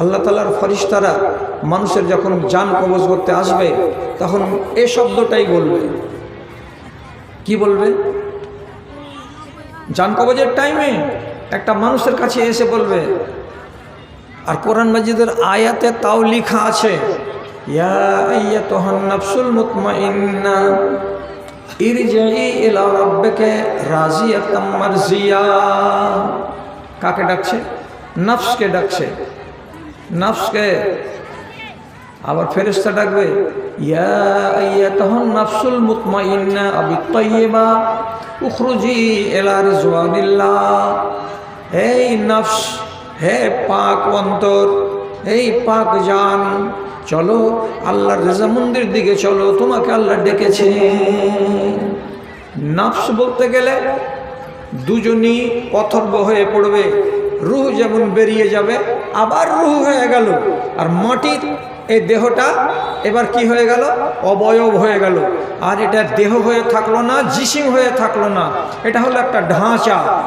আল্লাহ তালার ফরিস্তারা মানুষের যখন যান কবজ করতে আসবে, তখন এ শব্দটাই বলবে। কি বলবে? যান কবজের টাইমে একটা মানুষের কাছে এসে বলবে, আর কোরআন মাজিদের আয়াতে তাও লেখা আছে কাকে ডাকছে? নফসকে ডাকছে। নফসকে। আবার ফেরেশতা ডাকবে, ইয়া আইয়াতুহান নাফসুল মুতমাইন্না আবি উখরুজি ইলা রিজওয়ানিল্লাহ। এই নফস, হে পাক অন্তর, এই পাক জান, চলো আল্লাহর রেজামন্দির দিকে চলো, তোমাকে আল্লাহ ডেকেছে। নফস বলতে গেলে দুজনই অথর্ব হয়ে পড়বে। রুহ যেমন বেরিয়ে যাবে, আবার রুহ হয়ে গেল। আর মাটির এই দেহটা এবার কি হয়ে গেল? অবয়ব হয়ে গেল। আর এটা দেহ হয়ে থাকল না জিসিম হয়ে থাকল না। এটা হলো একটা ঢাঁচা।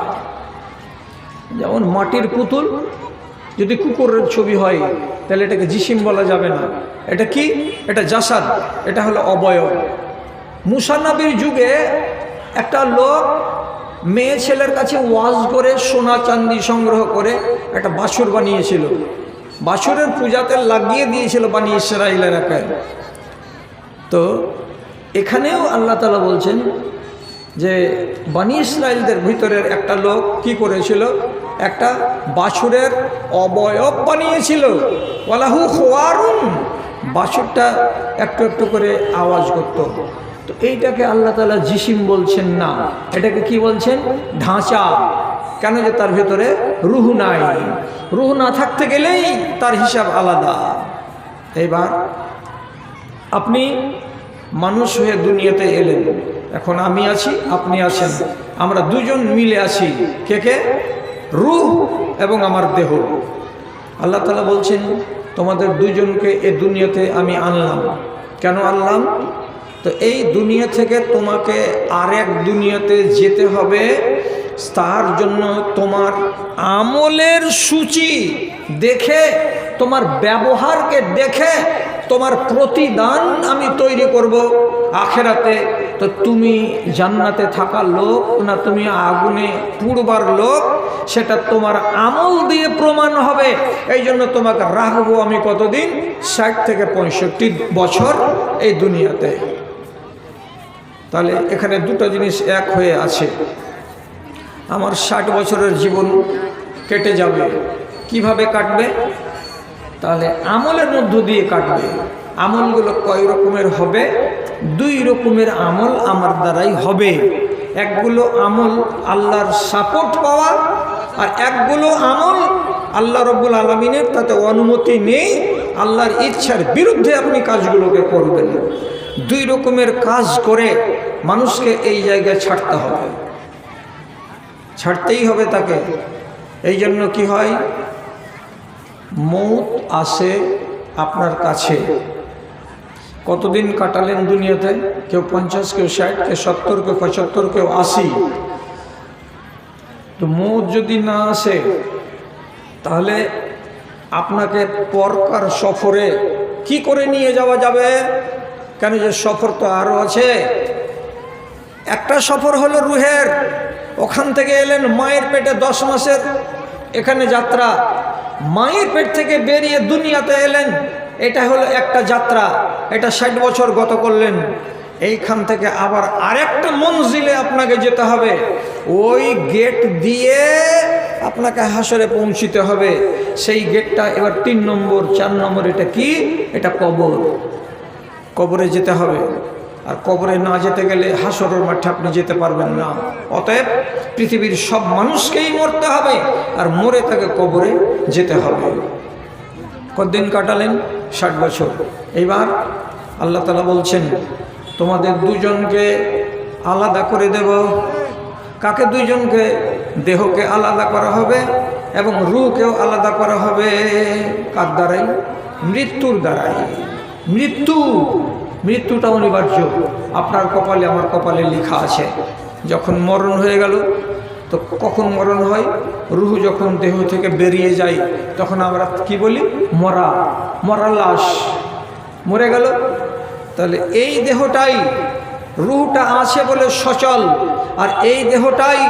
যেমন মাটির পুতুল, যদি কুকুরের ছবি হয়, তাহলে এটাকে জিসিম বলা যাবে না। এটা কি? এটা জাসাদ। এটা হলো অবয়ব। মুসানবীর যুগে একটা লোক মেয়ে ছেলের কাছে ওয়াজ করে, সোনা চান্দি সংগ্রহ করে একটা বাছুর বানিয়েছিল। বাছুরের পূজাতে লাগিয়ে দিয়েছিল বানিয়ে ইসরায়েল এলাকায় তো এখানেও আল্লাহ তালা বলছেন যে বানি ইসরায়েলদের ভিতরের একটা লোক কি করেছিল? একটা বাছুরের অবয়ব বানিয়েছিল। ওয়ালাহু খোয়ারুন। বাছুরটা একটু একটু করে আওয়াজ করত। তো এইটাকে আল্লাহ তালা জিসিম বলছেন না। এটাকে কি বলছেন? ঢাঁচা। কেন যে তার ভেতরে রুহ নাই? রুহ না থাকতে গেলেই তার হিসাব আলাদা। এইবার আপনি মানুষ হয়ে দুনিয়াতে এলেন। এখন আমি আছি, আপনি আছেন। আমরা দুজন মিলে আছি। কে কে? রুহ এবং আমার দেহ। আল্লাহ তালা বলছেন, তোমাদের দুজনকে এ দুনিয়াতে আমি আনলাম। কেন আনলাম? তো এই দুনিয়া থেকে তোমাকে আরেক দুনিয়াতে যেতে হবে। তার জন্য তোমার আমলের সূচি দেখে, তোমার ব্যবহারকে দেখে, তোমার প্রতিদান আমি তৈরি করব আখেরাতে। তো তুমি জান্নাতে থাকার লোক না, তুমি আগুনে পুড়বার লোক, সেটা তোমার আমল দিয়ে প্রমাণ হবে। এই জন্য তোমাকে রাখব আমি কতদিন? ষাট থেকে পঁয়ষট্টি বছর এই দুনিয়াতে। তাহলে এখানে দুটো জিনিস এক হয়ে আছে। আমার ষাট বছরের জীবন কেটে যাবে। কীভাবে কাটবে? তাহলে আমলের মধ্য দিয়ে কাটবে। আমলগুলো কয় রকমের হবে? দুই রকমের আমল আমার দ্বারাই হবে। একগুলো আমল আল্লাহর সাপোর্ট পাওয়া আর একগুলো আমল আল্লাহ রব্বুল আলমিনের তাতে অনুমতি নেই। আল্লাহর ইচ্ছার বিরুদ্ধে আপনি কাজগুলোকে করবেন দুই রকমের কাজ করে মানুষকে এই জায়গায় ছাড়তে হবে। ছাড়তেই হবে তাকে। এই জন্য কি হয়? মৌত আসে আপনার কাছে। কতদিন কাটালেন দুনিয়াতে? কেউ পঞ্চাশ, কেউ ষাট, কেউ সত্তর, কেউ পঁচাত্তর, কেউ আশি। তো মৌত যদি না আসে, তাহলে আপনাকে পরকার সফরে কি করে নিয়ে যাওয়া যাবে? কেন যে সফর তো আরও আছে। একটা সফর হলো রুহের। ওখান থেকে এলেন মায়ের পেটে দশ মাসের এখানে যাত্রা। মায়ের পেট থেকে বেরিয়ে দুনিয়াতে এলেন, এটা হলো একটা যাত্রা। এটা ষাট বছর গত করলেন। এইখান থেকে আবার আরেকটা মঞ্জিলে আপনাকে যেতে হবে। ওই গেট দিয়ে আপনাকে হাসরে পৌঁছিতে হবে। সেই গেটটা এবার তিন নম্বর, চার নম্বর, এটা কি? এটা কবর। কবরে যেতে হবে। আর কবরে না যেতে গেলে হাসরের মাঠে আপনি যেতে পারবেন না। অতএব পৃথিবীর সব মানুষকেই মরতে হবে আর মরে তাকে কবরে যেতে হবে। কতদিন কাটালেন? ষাট বছর। এইবার আল্লাহ তালা বলছেন, তোমাদের দুজনকে আলাদা করে দেব। কাকে দুইজনকে দেহকে আলাদা করা হবে এবং রুকেও আলাদা করা হবে। কার দ্বারাই? মৃত্যুর দ্বারাই। মৃত্যু মৃত্যুটা অনিবার্য। আপনার কপালে, আমার কপালে লেখা আছে, যখন মরণ হয়ে গেল, তো কখন মরণ হয়? রুহু যখন দেহ থেকে বেরিয়ে যায়, তখন আমরা কি বলি? মরা মরা লাশ। মরে গেল। তাহলে এই দেহটাই রুহটা আছে বলে সচল, আর এই দেহটাই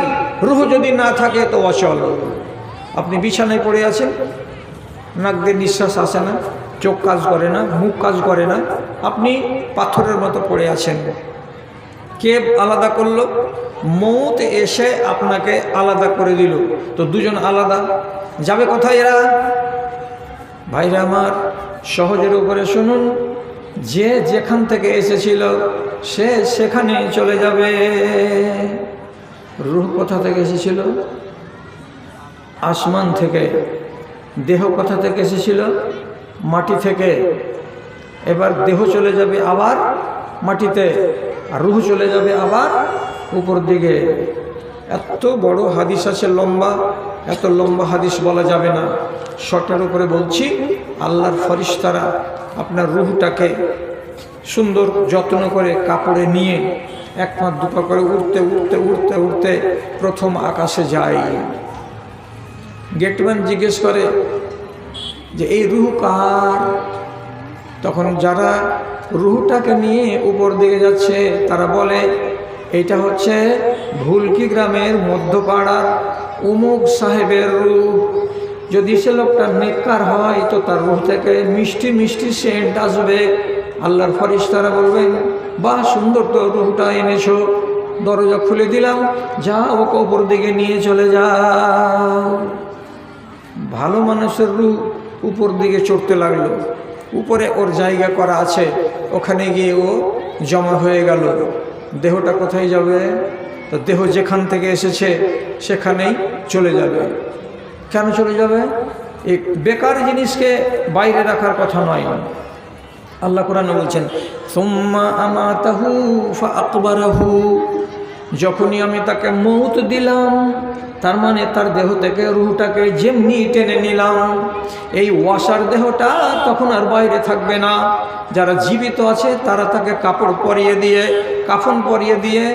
রুহ যদি না থাকে, তো অচল। আপনি বিছানায় পড়ে আছেন? নাক দিয়ে নিঃশ্বাস আসে না? চোখ কাজ করে না, মুখ কাজ করে না। আপনি পাথরের মতো পড়ে আছেন। কে আলাদা করল? মৌত এসে আপনাকে আলাদা করে দিল। তো দুজন আলাদা। যাবে কোথায় এরা? ভাইরা আমার, সহজের উপরে শুনুন। যে যেখান থেকে এসেছিল, সে সেখানে চলে যাবে। রুহ কোথা থেকে এসেছিল? আসমান থেকে। দেহ কোথা থেকে এসেছিল? মাটি থেকে এবার দেহ চলে যাবে আবার মাটিতে, আর রুহ চলে যাবে আবার উপর দিকে। এত বড় হাদিস আছে, লম্বা, এত লম্বা হাদিস বলা যাবে না। শর্টের উপরে বলছি, আল্লাহর ফরিস্তারা আপনার রুহটাকে সুন্দর যত্ন করে কাপড়ে নিয়ে এক পা দুপা করে উঠতে উঠতে উঠতে উঠতে প্রথম আকাশে যায়। গেটম্যান জিজ্ঞেস করে যে এই রুহ কার? তখন যারা রুহটাকে নিয়ে উপর দিকে যাচ্ছে, তারা বলে এটা হচ্ছে ভুলকি গ্রামের মধ্যপাড়ার উমুক সাহেবের রূপ যদি সে লোকটা নেককার হয়, তো তার রুহ থেকে মিষ্টি মিষ্টি সেন্ট আসবে। আল্লাহর ফরিস্তারা বলবেন বাহ সুন্দর তো রুহটা এনেছো। দরজা খুলে দিলাম, যা ওকে উপর দিকে নিয়ে চলে যাও ভালো মানুষের রূপ উপর দিকে চড়তে লাগল। উপরে ওর জায়গা করা আছে। ওখানে গিয়ে ও জমা হয়ে গেল। দেহটা কোথায় যাবে? তো দেহ যেখান থেকে এসেছে, সেখানেই চলে যাবে। কেন চলে যাবে? এই বেকার জিনিসকে বাইরে রাখার কথা নয়। আল্লাহ কোরআন বলছেন, সোম্মা আমাতাহু ফা আকবরাহু যখনই আমি তাকে মৌত দিলাম তার মানে তার দেহ থেকে রুহটাকে যেমনি টেনে নিলাম, এই ওয়াসার দেহটা তখন আর বাইরে থাকবে না। যারা জীবিত আছে, তারা তাকে কাপড় পরিয়ে দিয়ে, কাফন পরিয়ে দিয়ে,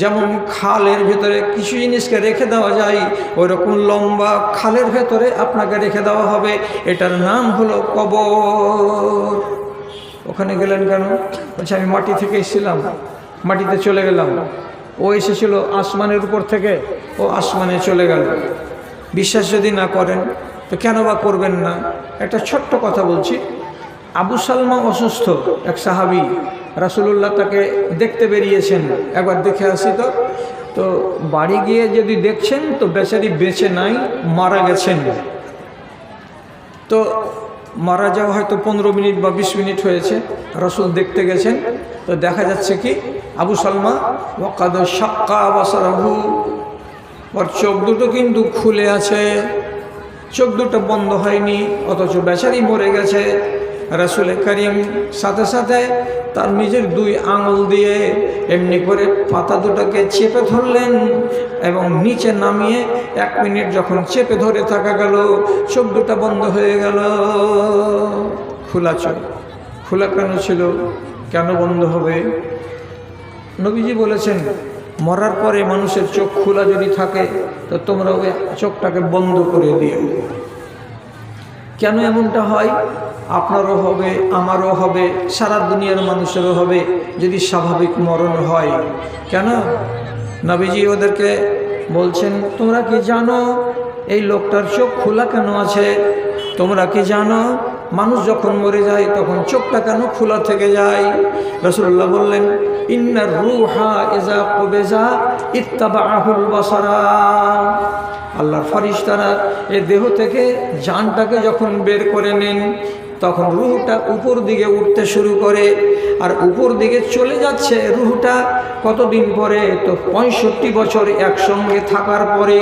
যেমন খালের ভেতরে কিছু জিনিসকে রেখে দেওয়া যায় ওই রকম লম্বা খালের ভেতরে আপনাকে রেখে দেওয়া হবে। এটার নাম হলো কবর। ওখানে গেলেন কেন? বলছে, আমি মাটি থেকে এসেছিলাম, মাটিতে চলে গেলাম। ও এসেছিল আসমানের উপর থেকে, ও আসমানে চলে গেল। বিশ্বাস যদি না করেন, তো কেন বা করবেন না? একটা ছোট্ট কথা বলছি। আবু সালমা অসুস্থ, এক সাহাবি, রাসুলুল্লাহ তাকে দেখতে বেরিয়েছেন। একবার দেখে আসি তো। তো বাড়ি গিয়ে যদি দেখছেন, তো বেচারি বেঁচে নাই, মারা গেছেন। তো মারা যাওয়া হয়তো পনেরো মিনিট বা বিশ মিনিট হয়েছে, রসুল দেখতে গেছেন। তো দেখা যাচ্ছে কি আবু সালমা ওকাদ সাক্কা বাসারাহু। ওর চোখ দুটো কিন্তু খুলে আছে, চোখ দুটো বন্ধ হয়নি, অথচ বেচারি মরে গেছে। রাসুল করিম সাথে সাথে তার নিজের দুই আঙুল দিয়ে এমনি করে পাতা দুটোকে চেপে ধরলেন এবং নিচে নামিয়ে এক মিনিট যখন চেপে ধরে থাকা গেল, চোখ দুটা বন্ধ হয়ে গেল। খোলা চোখ। খোলা কেন ছিল? কেন বন্ধ হবে? নবীজি বলেছেন, মরার পরে মানুষের চোখ খোলা যদি থাকে, তো তোমরা ওই চোখটাকে বন্ধ করে দিও। কেন এমনটা হয়? আপনারও হবে, আমারও হবে, সারা দুনিয়ার মানুষেরও হবে যদি স্বাভাবিক মরণ হয়। কেন? নবীজি ওদেরকে বলছেন, তোমরা কি জানো এই লোকটার চোখ খোলা কেন আছে? তোমরা কি জানো মানুষ যখন মরে যায়, তখন চোখটা কেন খোলা থেকে যায়? রসুল্লাহ বললেন ইন্নার রুহা এজা কবেজা ইত্তাবা আহুল বাসারা। আল্লাহর ফারিস্তারা এ দেহ থেকে জানটাকে যখন বের করে নেন তখন রুহটা উপর দিকে উঠতে শুরু করে আর উপর দিকে চলে যাচ্ছে রুহটা কতদিন পরে? তো পঁয়ষট্টি বছর একসঙ্গে থাকার পরে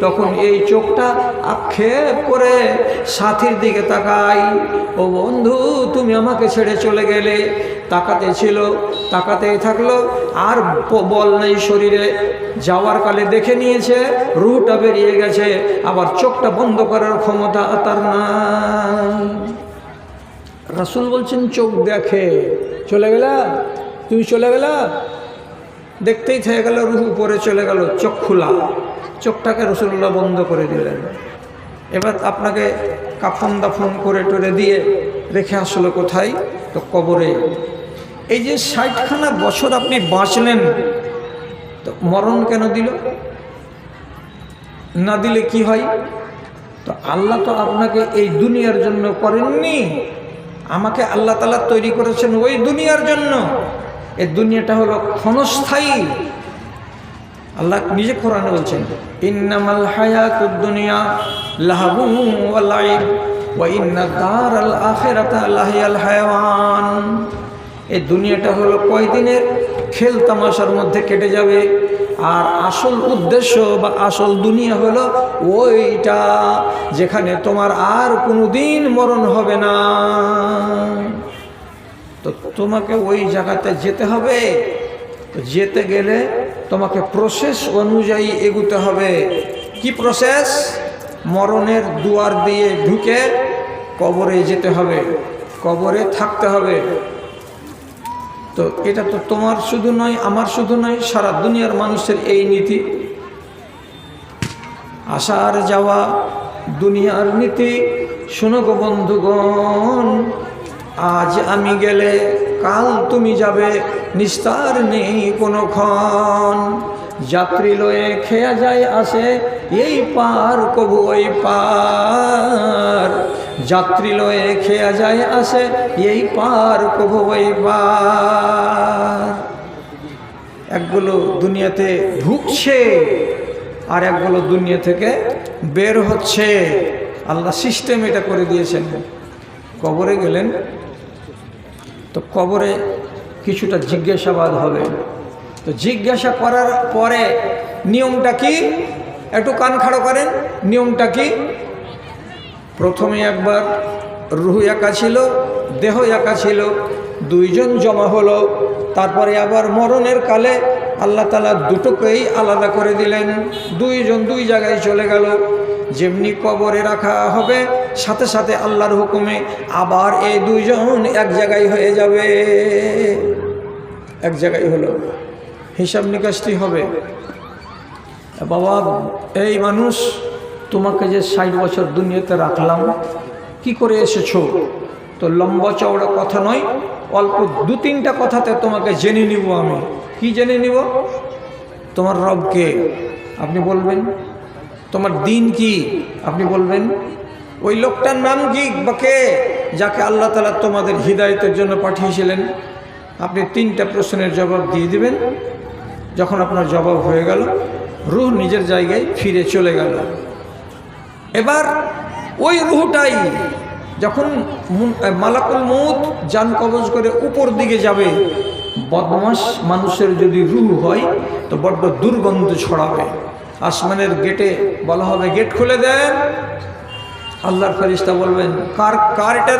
তখন এই চোখটা আক্ষেপ করে সাথীর দিকে তাকাই। ও বন্ধু, তুমি আমাকে ছেড়ে চলে গেলে। তাকাতে ছিল তাকাতেই থাকল, আর বল নেই শরীরে। যাওয়ার কালে দেখে নিয়েছে, রুহটা বেরিয়ে গেছে। আবার চোখটা বন্ধ করার ক্ষমতা তার নাই। রাসুল বলছেন, চোখ দেখে। চলে গেলা? তুমি চলে গেলা? দেখতেই থেকে গেল, রুহু উপরে চলে গেল, চোখ খোলা। চোখটাকে রসুল্লাহ বন্ধ করে দিলেন। এবার আপনাকে কাফন দাফন করে টরে দিয়ে রেখে আসলো কোথায়? তো কবরে। এই যে ষাটখানা বছর আপনি বাঁচলেন, তো মরণ কেন দিল? না দিলে কি হয়? তো আল্লাহ তো আপনাকে এই দুনিয়ার জন্য করেননি। আমাকে আল্লাহ তালা তৈরি করেছেন ওই দুনিয়ার জন্য। এই দুনিয়াটা হলো ক্ষণস্থায়ী। আল্লাহ নিজে কোরআনে বলছেন, ইন্নামাল হায়াত দুনিয়া লাহাবু ওয়া লাইব ওয়া ইন্না দারাল আখিরাতা লাহিয়াল হায়াওয়ান। এই দুনিয়াটা হলো কয়দিনের খেল তামাশার মধ্যে কেটে যাবে। আর আসল উদ্দেশ্য বা আসল দুনিয়া হলো ওইটা, যেখানে তোমার আর কোনো দিন মরণ হবে না। তো তোমাকে ওই জায়গাতে যেতে হবে। যেতে গেলে তোমাকে প্রসেস অনুযায়ী এগুতে হবে। কি প্রসেস মরণের দুয়ার দিয়ে ঢুকে কবরে যেতে হবে। কবরে থাকতে হবে। তো এটা তো তোমার শুধু নয়, আমার শুধু নয়, সারা দুনিয়ার মানুষের এই নীতি। আসার যাওয়া, দুনিয়ার নীতি। শোনো বন্ধুগণ, আজ আমি গেলে কাল তুমি যাবে, নিস্তার নেই কোনো ক্ষণ। যাত্রী লয়ে খেয়া যায় আসে, এই পার কবু ওই পার। যাত্রী লয়ে খেয়া যায় আসে, এই পার কবু ওই পার একগুলো দুনিয়াতে ঢুকছে, আর একগুলো দুনিয়া থেকে বের হচ্ছে। আল্লাহ সিস্টেম এটা করে দিয়েছেন। কবরে গেলেন, তো কবরে কিছুটা জিজ্ঞাসাবাদ হবে। তো জিজ্ঞাসা করার পরে নিয়মটা কি? একটু কান খাড়ো করেন, নিয়মটা কি? প্রথমে একবার রুহু একা ছিল, দেহ একা ছিল, দুইজন জমা হলো, তারপরে আবার মরণের কালে আল্লাহ তালা দুটোকেই আলাদা করে দিলেন, দুইজন দুই জায়গায় চলে গেল, যেমনি কবরে রাখা হবে, সাথে সাথে আল্লাহর হুকুমে আবার এই দুইজন এক জায়গায় হয়ে যাবে। এক জায়গায় হলো, হিসাব নিকাশটি হবে। বাবা, এই মানুষ তোমাকে যে ষাট বছর দুনিয়াতে রাখলাম, কি করে এসেছ? তো লম্বা চওড়া কথা নয়, অল্প দু তিনটা কথাতে তোমাকে জেনে নিব আমি। কি জেনে নিব? তোমার রবকে। আপনি বলবেন, তোমার দিন কি? আপনি বলবেন, ওই লোকটার নাম কি বা কে যাকে আল্লাহ তালা তোমাদের হৃদায়তের জন্য পাঠিয়েছিলেন? আপনি তিনটা প্রশ্নের জবাব দিয়ে দিবেন। যখন আপনার জবাব হয়ে গেল, রুহ নিজের জায়গায় ফিরে চলে গেল। এবার ওই রুহটাই যখন মালাকুল মৌত যান কবজ করে উপর দিকে যাবে বদমাস মানুষের যদি রুহ হয়, তো বড্ড দুর্গন্ধ ছড়াবে। আসমানের গেটে বলা হবে, গেট খুলে দেন। আল্লাহর ফেরিস্তা বলবেন, কার কার এটা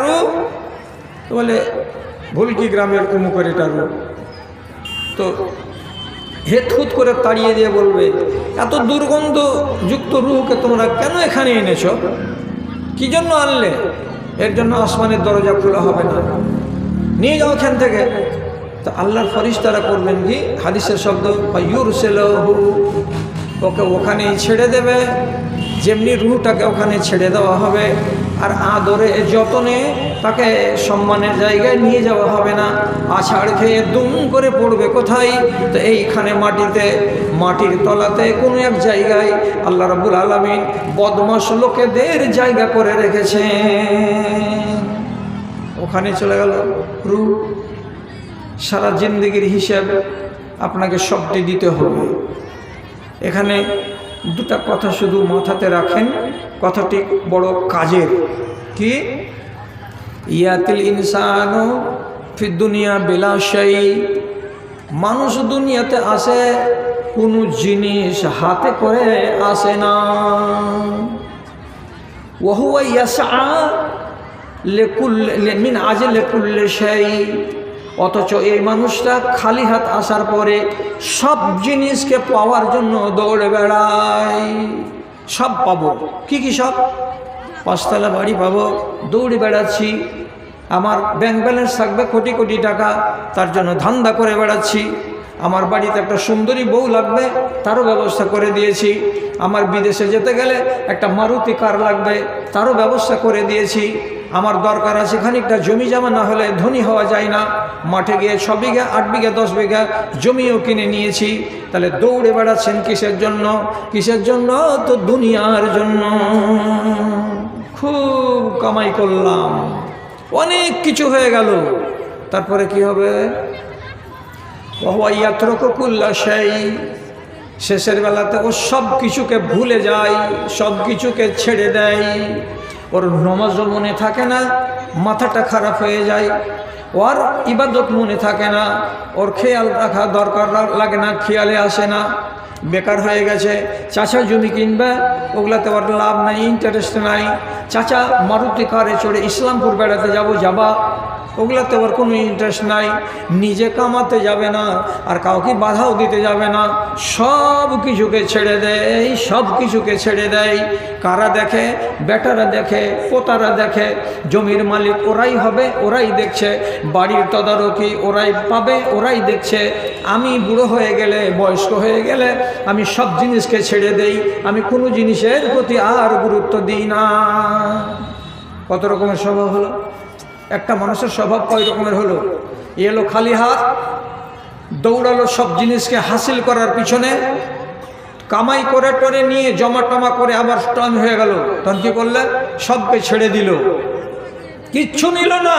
তো বলে, ভুলকি গ্রামের উমুকের এটা রুহ। তো হেতহুত করে তাড়িয়ে দিয়ে বলবে, এত দুর্গন্ধ যুক্ত রুহকে তোমরা কেন এখানে এনেছ? কি জন্য আনলে? এর জন্য আসমানের দরজা খোলা হবে না। নিয়ে যাও এখান থেকে। তো আল্লাহর ফরিস্তারা করবেন কি? হাদিসের শব্দ ইউর সেলহু ওকে ওখানেই ছেড়ে দেবে। যেমনি রুহটাকে ওখানে ছেড়ে দেওয়া হবে আর আদরে যতনে তাকে সম্মানের জায়গায় নিয়ে যাওয়া হবে না। আছাড় খেয়ে দুম করে পড়বে কোথায়? তো এইখানে মাটিতে, মাটির তলাতে কোনো এক জায়গায় আল্লাহ রাবুল আলমিন বদমাস লোকেদের জায়গা করে রেখেছেন। ওখানে চলে গেল রু সারা জিন্দগির হিসাব আপনাকে সবটি দিতে হবে। এখানে দুটা কথা শুধু মাথাতে রাখেন। কথাটি বড় কাজের। কি? ইয়াতিল ইনসানু দুনিয়া বিলাসাই মানুষ দুনিয়াতে আসে, কোনো জিনিস হাতে করে আসে না। ওহুয়া ইয়াসা লেকুল মিন আজে লেকুল্লে সেই অথচ এই মানুষটা খালি হাত আসার পরে সব জিনিসকে পাওয়ার জন্য দৌড়ে বেড়ায়। সব পাবো। কি কি সব? পাঁচতলা বাড়ি পাবো, দৌড়ে বেড়াচ্ছি, আমার ব্যাংক ব্যালেন্স থাকবে কোটি কোটি টাকা, তার জন্য ধান্দা করে বেড়াচ্ছি, আমার বাড়িতে একটা সুন্দরী বউ লাগবে, তারও ব্যবস্থা করে দিয়েছি, আমার বিদেশে যেতে গেলে একটা মারুতি কার লাগবে, তারও ব্যবস্থা করে দিয়েছি আমার দরকার আছে খানিকটা জমি জমা, না হলে ধনী হওয়া যায় না। মাঠে গিয়ে ছ বিঘা, আট বিঘা, দশ বিঘা জমিও কিনে নিয়েছি। তাহলে দৌড়ে বেড়াচ্ছেন কিসের জন্য? কিসের জন্য? তো দুনিয়ার জন্য। খুব কামাই করলাম। অনেক কিছু হয়ে গেল। তারপরে কি হবে? ইয়াত্রকুল্লা সেই শেষের বেলাতে ও সব কিছুকে ভুলে যায় সব কিছুকে ছেড়ে দেয় ওর নমাজও মনে থাকে না, মাথাটা খারাপ হয়ে যায়। ওর ইবাদত মনে থাকে না, ওর খেয়াল রাখা দরকার লাগে না, খেয়ালে আসে না। বেকার হয়ে গেছে চাচা জমি কিনবে, ওগুলাতে ওর লাভ নাই ইন্টারেস্ট নাই। চাচা মারুতি কারে চড়ে ইসলামপুর বেড়াতে যাব, যাবা। ওগুলাতে ওর কোনো ইন্টারেস্ট নাই। নিজে কামাতে যাবে না, আর কাউকে বাধাও দিতে যাবে না। সব কিছুকে ছেড়ে দেয়, সব কিছুকে ছেড়ে দেয়। কারা দেখে? বেটারা দেখে, পোতারা দেখে। জমির মালিক ওরাই হবে, ওরাই দেখছে। বাড়ির তদারকি ওরাই পাবে, ওরাই দেখছে। আমি বুড়ো হয়ে গেলে, বয়স্ক হয়ে গেলে, আমি সব জিনিসকে ছেড়ে দেই। আমি কোনো জিনিসের প্রতি আর গুরুত্ব দিই না। কত রকমের স্বভাব হলো? একটা মানুষের স্বভাব কয় রকমের হলো? এলো খালি হাত, দৌড়ালো সব জিনিসকে হাসিল করার পিছনে, কামাই করে টরে নিয়ে জমা টমা করে আবার টাইম হয়ে গেল। তখন কি করলে? সবকে ছেড়ে দিল। কিচ্ছু নিল না।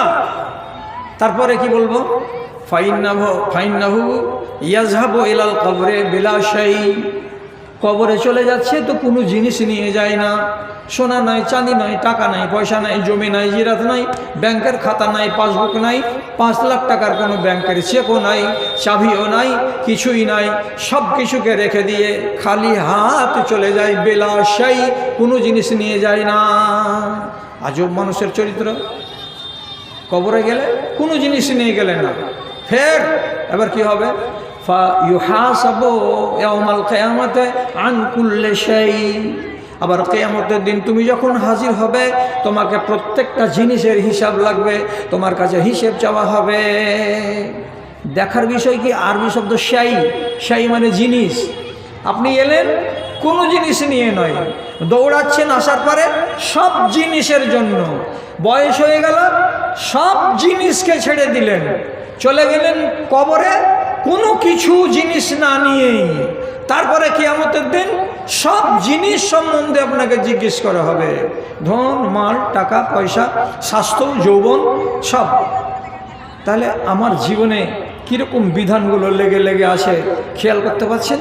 তারপরে কি বলব? ফাইন্নাভ ফাইন্নাহু ইয়াজহাবু এলাল কবরে বিলাসাই কবরে চলে যাচ্ছে তো কোনো জিনিস নিয়ে যায় না। সোনা নাই, চাঁদি নাই, টাকা নাই, পয়সা নাই, জমি নাই, জিরাত নাই, ব্যাংকের খাতা নাই, পাসবুক নাই, পাঁচ লাখ টাকার কোনো ব্যাংকের চেকও নাই, চাবিও নাই, কিছুই নাই, সব কিছুকে রেখে দিয়ে খালি হাত চলে যায় বেলাসাই, কোনো জিনিস নিয়ে যায় না। আজব মানুষের চরিত্র। কবরে গেলে কোনো জিনিস নিয়ে গেলে না। ফের এবার কি হবে? আবার কেয়ামতের দিন তুমি যখন হাজির হবে, তোমাকে প্রত্যেকটা জিনিসের হিসাব লাগবে, তোমার কাছে হিসেব চাওয়া হবে। দেখার বিষয় কি? আরবি শব্দ শাই শাই মানে জিনিস। আপনি এলেন, কোনো জিনিস নিয়ে নয়। দৌড়াচ্ছেন, আসার পরে সব জিনিসের জন্য। বয়স হয়ে গেল, সব জিনিসকে ছেড়ে দিলেন। চলে গেলেন কবরে কোনো কিছু জিনিস না নিয়েই তারপরে কিয়ামতের দিন সব জিনিস সম্বন্ধে আপনাকে জিজ্ঞেস করা হবে। ধন, মাল, টাকা, পয়সা, স্বাস্থ্য, যৌবন, সব। তাহলে আমার জীবনে কীরকম বিধানগুলো লেগে লেগে আছে, খেয়াল করতে পারছেন?